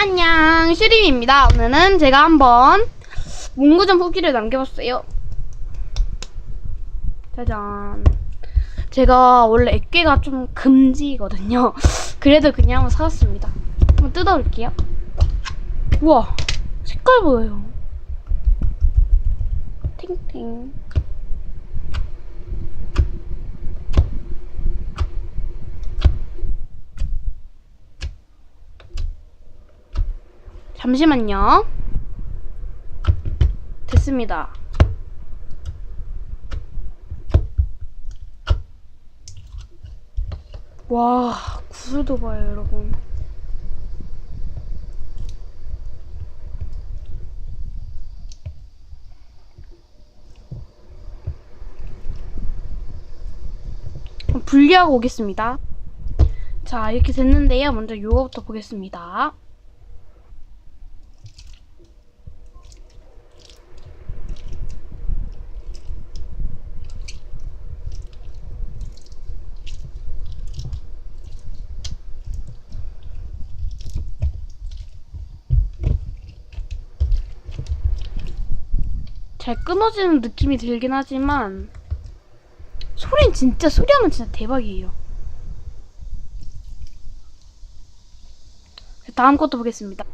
안녕, 슈림입니다. 오늘은 제가 한번 문구점 후기를 남겨봤어요. 짜잔. 제가 원래 액괴가 좀 금지거든요. 그래도 그냥 한번 사왔습니다. 한번 뜯어볼게요. 우와, 색깔 보여요. 탱탱. 잠시만요. 됐습니다. 와, 구슬도 봐요, 여러분. 분리하고 오겠습니다. 자, 이렇게 됐는데요. 먼저 요거부터 보겠습니다. 잘 끊어지는 느낌이 들긴 하지만 소리는 진짜 소리하면 진짜 대박이에요. 다음 것도 보겠습니다.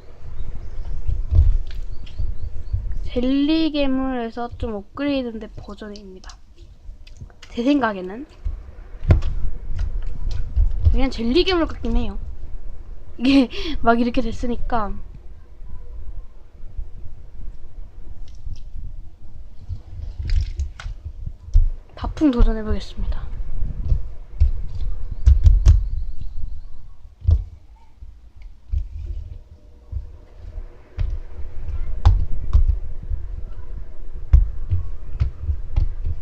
젤리 괴물에서 좀 업그레이드된 버전입니다. 제 생각에는 그냥 젤리 괴물 같긴 해요. 이게 막 이렇게 됐으니까 바풍 도전해보겠습니다.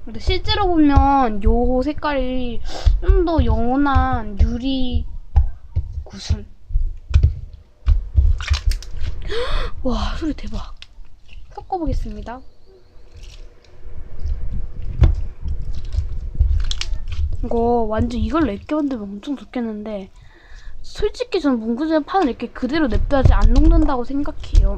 근데 실제로 보면 요 색깔이 좀 더 영원한 유리 구슬. 와 소리 대박. 섞어보겠습니다. 이거 완전 이걸로 액게 만들면 엄청 좋겠는데 솔직히 저는 문구점에 파는 액게 그대로 냅둬야지 안 녹는다고 생각해요.